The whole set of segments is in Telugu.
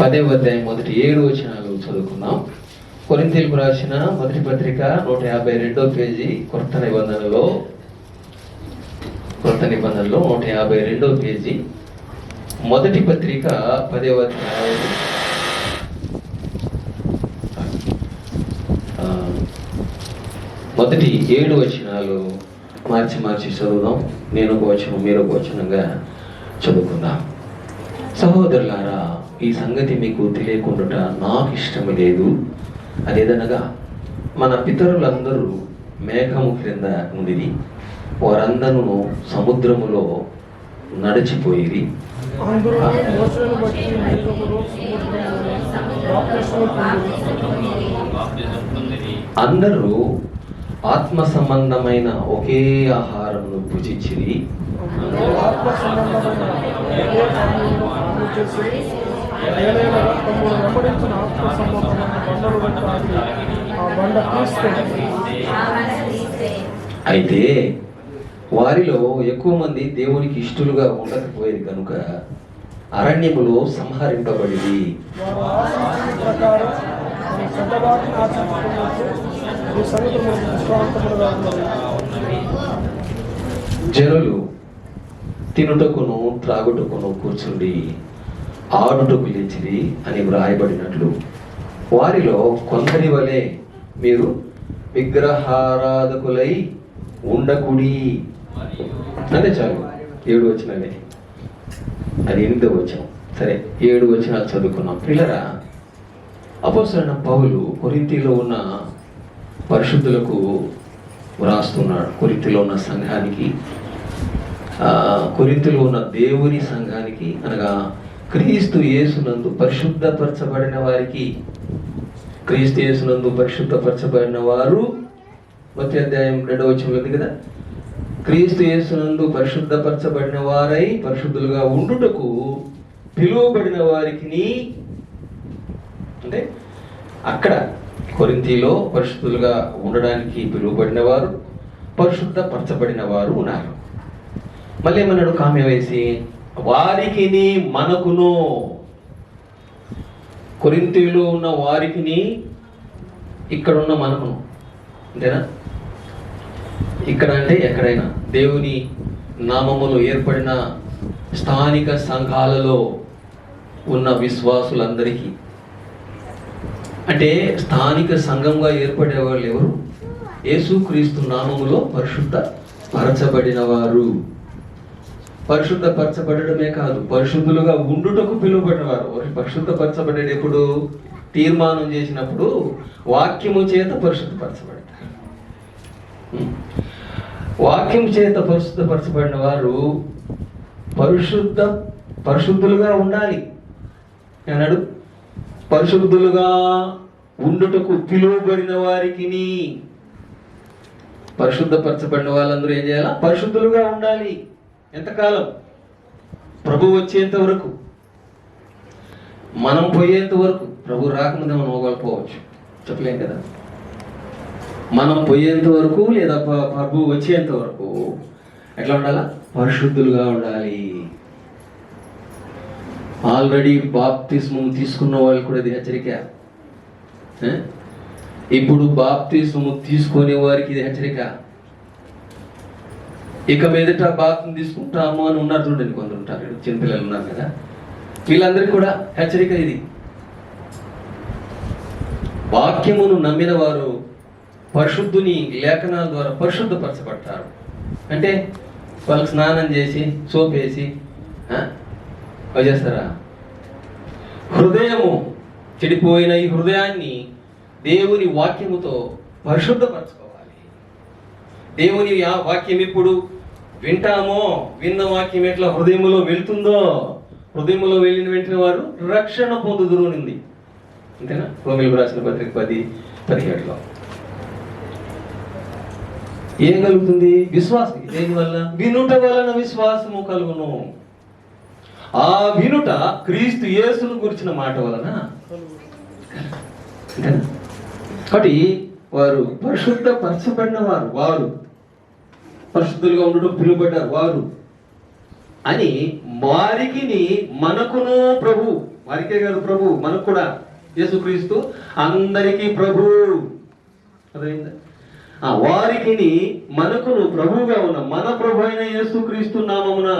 పదే అధ్యాయం మొదటి ఏడు వచనాలు చదువుకుందాం. కొరింతీలకు రాసిన మొదటి పత్రిక నూట యాభై రెండో పేజీ కొత్త నిబంధనలో కొత్త నిబంధనలో నూట యాభై రెండో పేజీ. మొదటి పత్రిక పదే అధ్యాయం మొదటి ఏడు వచనాలు మార్చి మార్చి చదువుదాం. నేను ఒక వచనం మీరు ఒక వచనంగా చదువుకుందాం. సహోదరులారా ఈ సంగతి మీకు తెలియకుండా నాకు ఇష్టం లేదు. అదేదనగా మన పితరులందరూ మేఘము క్రింద ఉండిది వారందరూ సముద్రములో నడిచిపోయిరి. అందరూ అందరూ ఆత్మ సంబంధమైన ఒకే ఆహారమును భుజించిరి అందరూ తమ్ముడు వెంబడించిన ఆత్మ సంబంధమైన బండలు వెంటాడి ఆ బండ క్రీస్తే అయితే వారిలో ఎక్కువ మంది దేవునికి ఇష్టలుగా ఉండకపోయేది కనుక అరణ్యములో సంహరింపబడింది జనులు తినుటకును త్రాగుటకును కూర్చుండి. ఆడుటకు లేచిరి అని వ్రాయబడినట్లు. వారిలో కొందరి వలె మీరు విగ్రహారాధకులై ఉండకుడి. అంటే చాలు ఏడు వచ్చినవి అది ఎనిమిదో వచ్చాం సరే ఏడు వచ్చిన చదువుకున్నాం. పిల్లరా అపోసరైన పౌలు కొరింతిలో ఉన్న పరిశుద్ధులకు వ్రాస్తున్నాడు. కొరింతిలో ఉన్న సంఘానికి కొరింతిలో ఉన్న దేవుని సంఘానికి అనగా క్రీస్తు యేసునందు పరిశుద్ధపరచబడిన వారికి క్రీస్తు యేసునందు పరిశుద్ధపరచబడిన వారు మొదటి అధ్యాయం రెండవ వచ్చిన ఉంది కదా? క్రీస్తు యేసునందు పరిశుద్ధపరచబడిన వారై పరిశుద్ధులుగా ఉండుటకు పిలువబడిన వారికి అంటే అక్కడ కొరింతిలో పరిశుద్ధులుగా ఉండడానికి పిలువబడిన వారు పరిశుద్ధపరచబడిన వారు ఉన్నారు. మళ్ళీ ఏమన్నాడు కామ్య వేసి వారికి మనకును. కొరింతీలో ఉన్న వారికి ఇక్కడ ఉన్న మనకును. అంతేనా? ఇక్కడ అంటే ఎక్కడైనా దేవుని నామములు ఏర్పడిన స్థానిక సంఘాలలో ఉన్న విశ్వాసులందరికీ. అంటే స్థానిక సంఘంగా ఏర్పడే వాళ్ళు ఎవరు? యేసుక్రీస్తు నామములో పరిశుద్ధ పరచబడిన వారు. పరిశుద్ధ పరచబడమే కాదు. పరిశుద్ధులుగా ఉండుటకు పిలువబడిన వారు వారు పరిశుద్ధపరచబడేటప్పుడు తీర్మానం చేసినప్పుడు వాక్యము చేత పరిశుద్ధపరచబడతారు వాక్యం చేత పరిశుద్ధపరచబడిన వారు పరిశుద్ధ పరిశుద్ధులుగా ఉండాలి. అన్నాడు పరిశుద్ధులుగా ఉండుటకు పిలువబడిన వారికి పరిశుద్ధపరచబడిన వాళ్ళందరూ ఏం చేయాలా? పరిశుద్ధులుగా ఉండాలి. ఎంతకాలం? ప్రభు వచ్చేంత వరకు. మనం పోయేంత వరకు ప్రభు రాకముందే మనం పోవచ్చు చెప్పలేం కదా? మనం పోయేంత వరకు లేదా ప్రభు వచ్చేంత వరకు ఎట్లా ఉండాలా? పరిశుద్ధులుగా ఉండాలి. ఆల్రెడీ బాప్తిస్మం తీసుకున్న వాళ్ళు కూడా ఇది హెచ్చరిక. ఇప్పుడు బాప్తిస్మము తీసుకునే వారికి ఇది హెచ్చరిక. ఇక మీదట బాప్తిని తీసుకుంటాము అని ఉన్నారు చూడండి కొందరు ఉంటారు చిన్నపిల్లలు ఉన్నారు కదా. వీళ్ళందరికీ కూడా హెచ్చరిక ఇది. వాక్యమును నమ్మిన వారు పరిశుద్ధుని లేఖనాల ద్వారా పరిశుద్ధపరచబడతారు. అంటే వాళ్ళకి స్నానం చేసి సోప్ వేసి చేస్తారా? హృదయము చెడిపోయిన ఈ హృదయాన్ని దేవుని వాక్యముతో పరిశుద్ధపరచు దేవుని యా- వాక్యం ఎప్పుడు వింటామో విన్న వాక్యం ఎట్లా హృదయములో వెళ్తుందో హృదయములో వెళ్ళిన వెంటనే వారు రక్షణ పొందుదురు అనింది అంతేనా రోమిలకు రాసిన పత్రిక పది పదిహేడులో. ఏం కలుగుతుంది? విశ్వాసం. దేని వల్ల? వినుట వలన విశ్వాసము కలుగును. ఆ వినుట క్రీస్తు యేసును గురించిన మాట వలన కాబట్టి వారు పరిశుద్ధ పరచబడిన వారు వారు పరిశుద్ధులుగా ఉండడం పిలువబడ్డారు. వారు అని వారికి మనకును ప్రభు వారికే కాదు ప్రభు మనకు కూడా యేసుక్రీస్తు అందరికీ ప్రభు. అదైందా ఆ వారికిని మనకును ప్రభువుగా ఉన్న మన ప్రభు అయిన యేసుక్రీస్తు నామమున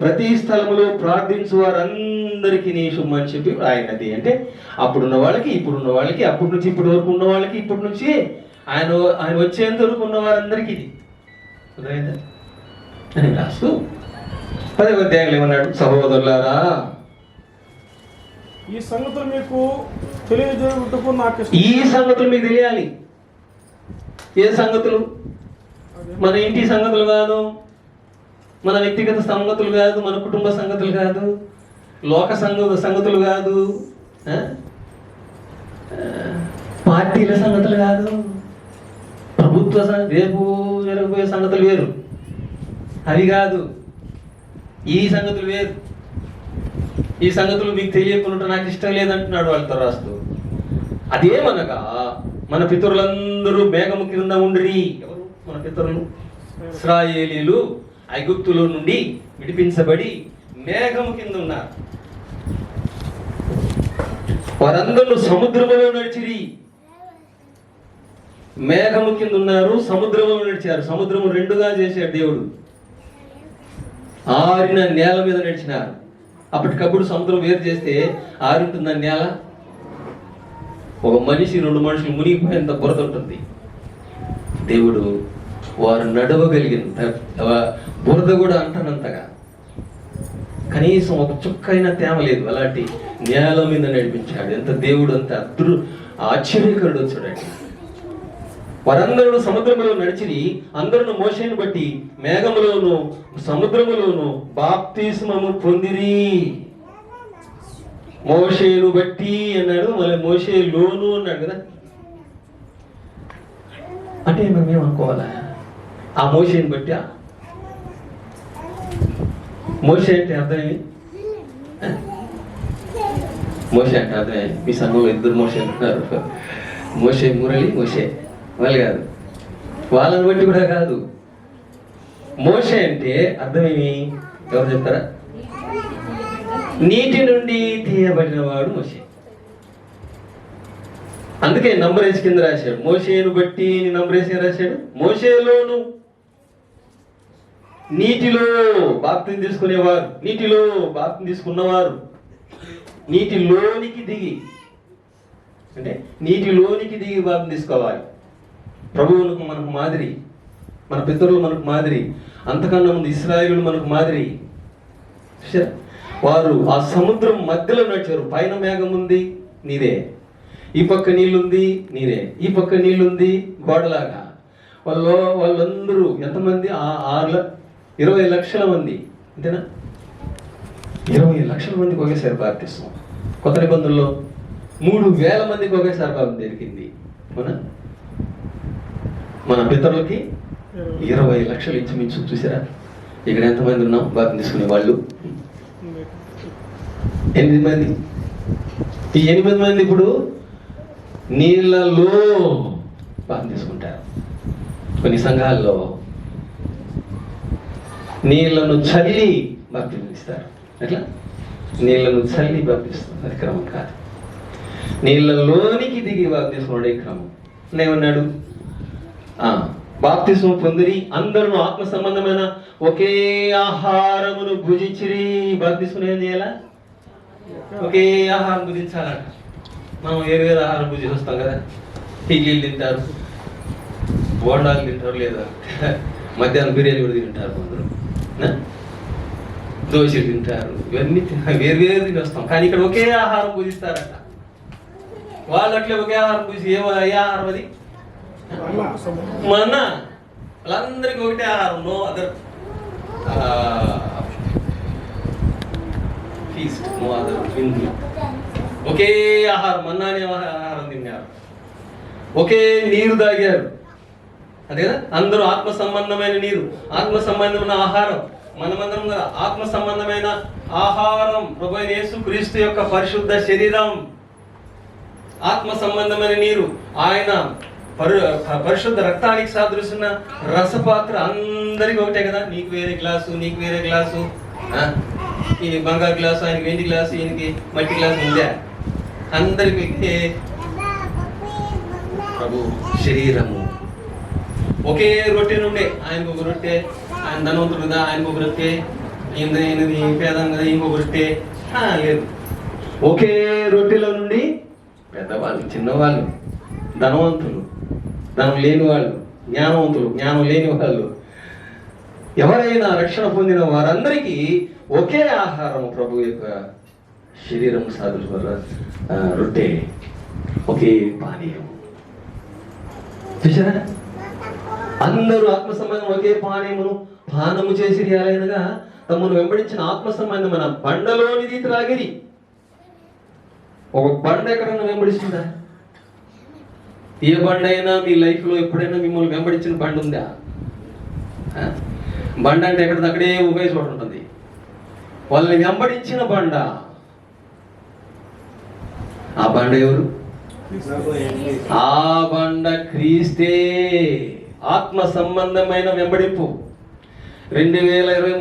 ప్రతి స్థలములో ప్రార్థించు వారందరికీ నీ అని చెప్పి ఆయనది. అంటే అప్పుడున్న వాళ్ళకి ఇప్పుడున్న వాళ్ళకి అప్పటి నుంచి ఇప్పటి వరకు ఉన్న వాళ్ళకి ఇప్పటి నుంచి ఆయన ఆయన వచ్చేంత వరకు ఉన్న వారందరికీ ఇది. అర్థమైందా అని రాస్తూ పదే అధ్యాయులు ఏమన్నాడు సహోదరులారా ఈ సంగతులు మీకు తెలియజేయుటకు నాకు. ఈ సంగతులు మీకు తెలియాలి ఏ సంగతులు అదే. మన ఇంటి సంగతులు కాదు మన వ్యక్తిగత సంగతులు కాదు మన కుటుంబ సంగతులు కాదు లోక సంగ సంగతులు కాదు పార్టీల సంగతులు కాదు ప్రభుత్వ రేపు జరగబోయే సంగతులు వేరు. అవి కాదు. ఈ సంగతులు వేరు. ఈ సంగతులు మీకు తెలియకుండా నాకు ఇష్టం లేదంటున్నాడు వాళ్ళతో రాస్తూ అదేమనగా మన పితరులందరూ మేఘము కింద ఉండ్రి. ఎవరు? మన పితరులు. ఇస్రాయేలీలు ఐగుప్తులో నుండి విడిపించబడి మేఘము కింద ఉన్నారు. వారందరూ సముద్రములో నడిచిరి. మేఘము కింద ఉన్నారు సముద్రములో నడిచారు. సముద్రము రెండుగా చేశాడు దేవుడు. ఆరిన నేల మీద నడిచినారు. అప్పటికప్పుడు సముద్రం వేరు చేస్తే ఆరుంటుందా నేల ఒక మనిషి రెండు మనుషులు మునిగిపోయేంత బురద ఉంటుంది. దేవుడు వారు నడవగలిగినంత బురద కూడా అంటనంతగా. కనీసం ఒక చుక్కైనా తేమ లేదు. అలాంటి నేల మీద నడిపించాడు. ఎంత దేవుడు అంత అదృ ఆశ్చర్యకరుడు చూడండి వరందరుడు సముద్రములో నడిచిరి అందరును మోసేను బట్టి మేఘములోను సముద్రములోను బాప్తిస్మము పొందిరి. మోషేను బట్టి అన్నాడు మళ్ళీ మోషే లోను అన్నాడు కదా. అంటే మనం ఏమనుకోవాలా? ఆ మోషేని బట్టి? మోషే అంటే అర్థమేమి మోషే అంటే అర్థమే మీ సంఘంలో ఇద్దరు మోషే అంటున్నారు మోషే మురళి మోషే. వాళ్ళు కాదు. వాళ్ళని బట్టి కూడా కాదు. మోష అంటే అర్థమేమి? ఎవరు చెప్తారా? నీటి నుండి తీయబడిన వాడు మోషే. అందుకే నంబరేజ్ కింద రాశాడు. మోషేను బట్టి నంబరేసి రాశాడు? మోసేలోను నీటిలో బాప్తిని తీసుకునేవారు. నీటిలో బాప్తిని తీసుకున్నవారు. నీటిలోనికి దిగి. అంటే నీటిలోనికి దిగి బాప్తిని తీసుకోవాలి. ప్రభువులకు మనకు మాదిరి మన పితరులు మనకు మాదిరి అంతకన్నా ముందు ఇస్రాయేలు మనకు మాదిరి. వారు ఆ సముద్రం మధ్యలో నడిచారు. పైన మేఘం ఉంది నీదే. ఈ పక్క నీళ్ళుంది నీదే. ఈ పక్క నీళ్ళుంది గోడలాగా. వాళ్ళు వాళ్ళందరూ ఎంతమంది? ఆ ఆరు ఇరవై లక్షల మంది. అంతేనా? ఇరవై లక్షల మందికి ఒకేసారి ప్రార్థిస్తాం కొత్త నిబంధనలో మూడు వేల మందికి ఒకేసారి బాబు దొరికింది అవునా? మన పితరులకి ఇరవై లక్షలు ఇచ్చిమించు చూసారా? ఇక్కడ ఎంతమంది ఉన్నాం? బాగా తీసుకునే వాళ్ళు. ఎనిమిది మంది. ఈ ఎనిమిది మంది ఇప్పుడు నీళ్ళలో బాగా తీసుకుంటారు. కొన్ని సంఘాల్లో నీళ్ళను చల్లి భక్తులు ఇస్తారు. అట్లా నీళ్ళను చల్లి భక్తిస్తారు అది క్రమం కాదు. నీళ్ళలోనికి దిగి బాప్తిస్మడే క్రమం? ఏమన్నాడు బాప్తిసం పొందిరి అందరూ ఆత్మ సంబంధమైన ఒకే ఆహారమును భుజించిరి. బాప్తిస్మ ఏం చేయాలా? ఒకే ఆహారం భుజించాలంట. మనం వేరు వేరు ఆహారం భుజించి వస్తాం కదా. ఇడ్లీలు తింటారు బోండాలు తింటారు లేదా? మధ్యాహ్నం బిర్యానీ కూడా తింటారు కొందరు. దోశలు తింటారు. ఇవన్నీ వేరు వేరు తిని వస్తాం కానీ ఇక్కడ ఒకే ఆహారం పూజిస్తారట వాళ్ళు అట్లే ఒకే ఆహారం పూజి ఏ ఏ ఆహారం అది? మన వాళ్ళందరికీ ఒకటే ఆహారం no other feast no other ఒకే ఆహారం మన్నా అనే ఆహారం తిన్నారు. ఒకే నీరు తాగారు. అదే కదా? అందరూ ఆత్మ సంబంధమైన నీరు ఆత్మ సంబంధమైన ఆహారం. మనమందరం కదా ఆత్మ సంబంధమైన ఆహారం. ప్రభు యేసు క్రీస్తు యొక్క పరిశుద్ధ శరీరం. ఆత్మ సంబంధమైన నీరు. ఆయన పరు పరిశుద్ధ రక్తానికి సాదృశ్యన రసపాత్ర అందరికి ఒకటే కదా. నీకు వేరే గ్లాసు నీకు వేరే గ్లాసు. ఈయన బంగారు గ్లాసు ఆయనకి వెండి గ్లాసు ఈయనకి మట్టి గ్లాసు ఉందా? అందరికి ప్రభు శరీరము. ఒకే రొట్టె నుండే. ఆయనకు ఒక రొట్టె ఆయన ధనవంతుడు కదా ఆయనకు ఒక రొట్టె. ఏంది పేదం కదా ఇంకొక రొట్టె. లేదు. ఒకే రొట్టెలో నుండి పెద్దవాళ్ళు చిన్నవాళ్ళు ధనవంతులు. జ్ఞానం లేని వాళ్ళు జ్ఞానవంతులు జ్ఞానం లేని వాళ్ళు. ఎవరైనా రక్షణ పొందిన వారందరికీ ఒకే ఆహారం ప్రభు యొక్క శరీరం సాధుల రొట్టె ఒకే పానీయం చూసారా అందరూ ఆత్మ సంబంధం ఒకే పానీయమును పానము చేసి అలాగనగా తమను వెంబడించిన ఆత్మ సంబంధమైన బండలోనిది త్రాగిరి. ఒక బండ ఎక్కడన్నా వెంబడిస్తుందా? ఏ బండ అయినా మీ లైఫ్లో ఎప్పుడైనా మిమ్మల్ని వెంబడించిన బండి ఉందా? బండ అంటే ఎక్కడిదక్కడే ఒకే చోట ఉంటుంది. వాళ్ళని వెంబడించిన బండ? ఆ బండ ఎవరు? ఆ బండ క్రీస్తే. ఆత్మ సంబంధమైన వెంబడింపు. రెండు వేల ఇరవై